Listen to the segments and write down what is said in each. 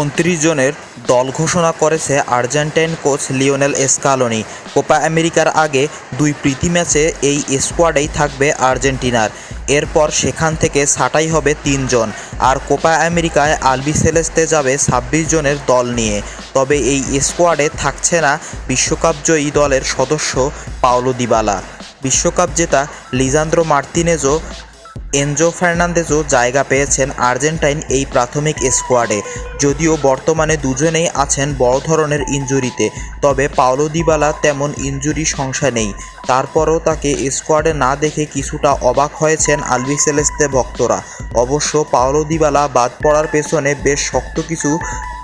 উনত্রিশ জনের দল ঘোষণা করেছে Argentine coach Lionel Scaloni. Copa আমেরিকার আগে দুই প্রীতি ম্যাচে এই স্কোয়াডেই থাকবে আর্জেন্টিনার। এরপর সেখান থেকে ছাঁটাই হবে তিনজন। আর কোপা আমেরিকায় আলবি সেলেস্তে যাবে ছাব্বিশ জনের দল নিয়ে। তবে এই স্কোয়াডে থাকছে না বিশ্বকাপজয়ী দলের সদস্য পাওলো দিবালা। বিশ্বকাপ জেতা লিজান্দ্রো মার্তিনেজও এনজো ফার্নান্দেজও জায়গা পেয়েছেন আর্জেন্টাইন এই প্রাথমিক স্কোয়াডে, যদিও বর্তমানে দুজনেই আছেন বড় ধরনের ইনজুরিতে, তবে পাওলো দিবালা তেমন ইনজুরি সংখ্যা নেই। তারপরও তাকে স্কোয়াডে না দেখে কিছুটা অবাক হয়েছেন আলবি সেলেস্তে ভক্তরা। অবশ্য পাওলো দিবালা বাদ পড়ার পেছনে বেশ শক্ত কিছু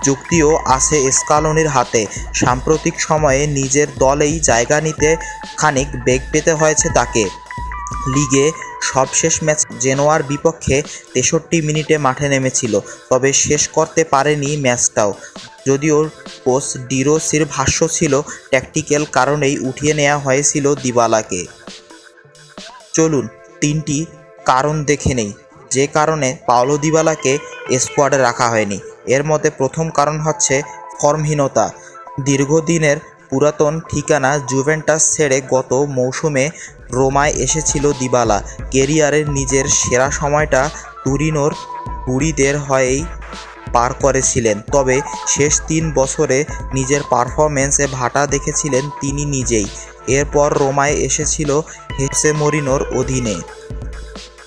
যুক্তিও আছে স্কালোনির হাতে। সাম্প্রতিক সময়ে নিজের দলেই জায়গা নিতে খানিক বেগ পেতে হয়েছে তাকে। লিগে সবশেষ ম্যাচ জেনোয়ার বিপক্ষে তেষট্টি মিনিটে মাঠে নেমেছিল, তবে শেষ করতে পারেনি ম্যাচটাও। যদিও কোচ ডিরোসির ভাষ্য ছিল ট্যাকটিক্যাল কারণেই উঠিয়ে নেওয়া হয়েছিল দিবালাকে। চলুন, তিনটি কারণ দেখে নেই। যে কারণে পাওলো দিবালাকে স্কোয়াডে রাখা হয়নি। এর মধ্যে প্রথম কারণ হচ্ছে ফর্মহীনতা। দীর্ঘদিনের পুরাতন ঠিকানা জুভেন্টাস ছেড়ে গত মৌসুমে রোমায় এসেছিল দিবালা। কেরিয়ারের নিজের সেরা সময়টা তুরিনোর বুড়িদের হয়েই পার করেছিলেন। তবে শেষ তিন বছরে নিজের পারফরমেন্সে ভাটা দেখেছিলেন তিনি নিজেই। এরপর রোমায় এসেছিল হেসে মরিনোর অধীনে।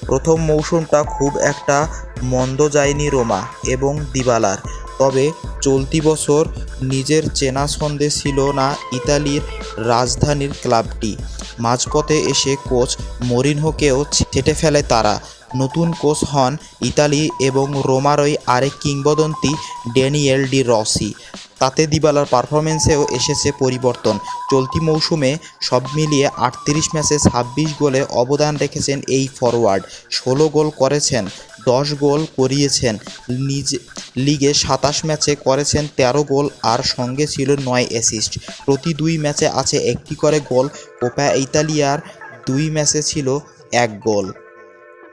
প্রথম মৌসুমটা খুব একটা মন্দ যায়নি রোমা এবং দিবালার। তবে চলতি বছর নিজের চেনা ছন্দে ছিল না ইতালির রাজধানীর ক্লাবটি। মাঝপথে এসে কোচ মরিনহোকেও ছেটে ফেলে তারা। নতুন কোচ হন ইতালি এবং রোমারই আরেক কিংবদন্তি ড্যানিয়েল ডি রসি। তাতে দিবালার পারফরমেন্সেও এসেছে পরিবর্তন। চলতি মৌসুমে সব মিলিয়ে আটত্রিশ ম্যাচে ছাব্বিশ গোলে অবদান রেখেছেন এই ফরওয়ার্ড ষোলো গোল করেছেন দশ গোল করিয়েছেন। নিজ লিগে সাতাশ ম্যাচে করেছেন তেরো গোল, আর সঙ্গে ছিল নয় অ্যাসিস্ট প্রতি দুই ম্যাচে আছে একটি করে গোল। কোপা ইতালিয়ার দুই ম্যাচে ছিল এক গোল।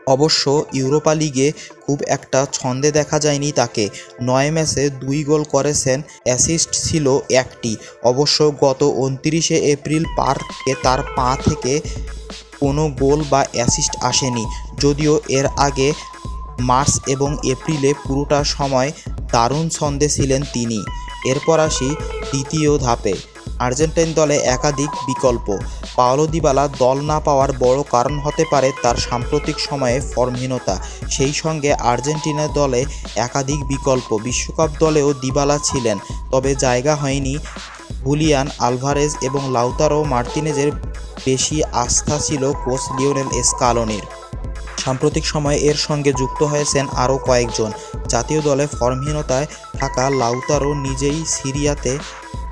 অবশ্য ইউরোপা লিগে খুব একটা ছন্দে দেখা যায়নি তাকে। নয় ম্যাচে দুই গোল করেছেন অ্যাসিস্ট ছিল একটি। অবশ্য গত উনত্রিশে এপ্রিল পার্কে তার পা থেকে কোনো গোল বা অ্যাসিস্ট আসেনি। যদিও এর আগে মার্চ এবং এপ্রিলে পুরোটা সময় দারুণ ছন্দে ছিলেন তিনি। এরপর আসি দ্বিতীয় ধাপে। আর্জেন্টাইন দলে একাধিক বিকল্প। পাওলো দিবালা দল না পাওয়ার বড় কারণ হতে পারে তার সাম্প্রতিক সময়ে ফর্মহীনতা। সেই সঙ্গে আর্জেন্টিনা দলে একাধিক বিকল্প। বিশ্বকাপ দলেও দিবালা ছিলেন, তবে জায়গা হয়নি। হুলিয়ান আলভারেজ এবং লাউতারো মার্তিনেজের বেশি আস্থা ছিল কোচ লিওনেল স্কালোনির সাম্প্রতিক সময়ে এর সঙ্গে যুক্ত হয়েছেন আরও কয়েকজন। জাতীয় দলে ফর্মহীনতায় থাকা লাউতারও নিজেই সিরিয়াতে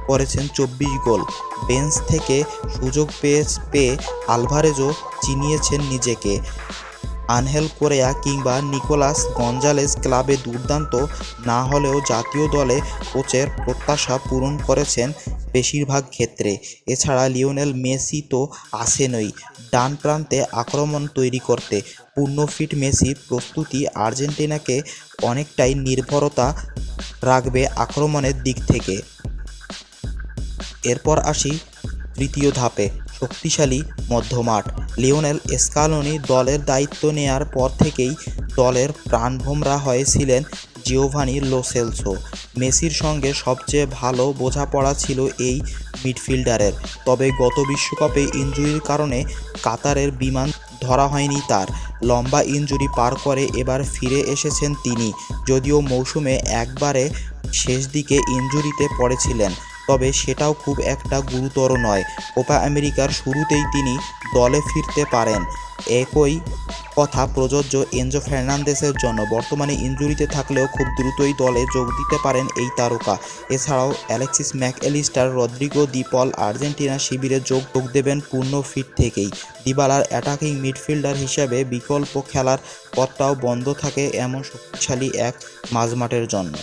করেছেন চব্বিশ গোল। বেঞ্চ থেকে সুযোগ পেয়ে পেয়ে আলভারেজও চিনিয়েছেন নিজেকে। আনহেল কোরেয়া কিংবা নিকোলাস গঞ্জালেস ক্লাবে দুর্দান্ত, না হলেও জাতীয় দলে কোচের প্রত্যাশা পূরণ করেছেন বেশিরভাগ ক্ষেত্রে। এছাড়া লিওনেল মেসি তো আসেনই, ডান প্রান্তে আক্রমণ তৈরি করতে। পূর্ণ ফিট মেসির প্রস্তুতি আর্জেন্টিনাকে অনেকটাই নির্ভরতা রাখবে আক্রমণের দিক থেকে। এরপর আসি তৃতীয় ধাপে। শক্তিশালী মধ্যমাঠ। লিওনেল স্কালোনি দলের দায়িত্ব নেয়ার পর থেকেই দলের প্রাণভোমরা হয়েছিলেন জিওভানি লোসেলসো। মেসির সঙ্গে সবচেয়ে ভালো বোঝাপড়া ছিল এই মিডফিল্ডারের। তবে গত বিশ্বকাপে ইনজুরির কারণে কাতারের বিমান ধরা হয়নি তার। লম্বা ইনজুরি পার করে এবার ফিরে এসেছেন তিনি, যদিও মৌসুমে একবারে শেষ দিকে ইনজুরিতে পড়েছিলেন। তবে সেটাও খুব একটা গুরুতর নয়। কোপা আমেরিকার শুরুতেই তিনি দলে ফিরতে পারেন। একই কথা প্রযোজ্য এনজো ফার্নান্দেসের জন্য। বর্তমানে ইনজুরিতে থাকলেও খুব দ্রুতই দলে যোগ দিতে পারেন এই তারকা। এছাড়াও Alexis Mac Allister Rodrigo De Paul Argentina শিবিরে যোগ যোগ দেবেন পূর্ণ ফিট থেকেই। দিবালার অ্যাটাকিং মিডফিল্ডার হিসেবে বিকল্প খেলার পথটাও বন্ধ থাকে এমন শক্তিশালী এক মাঝমাঠের জন্য।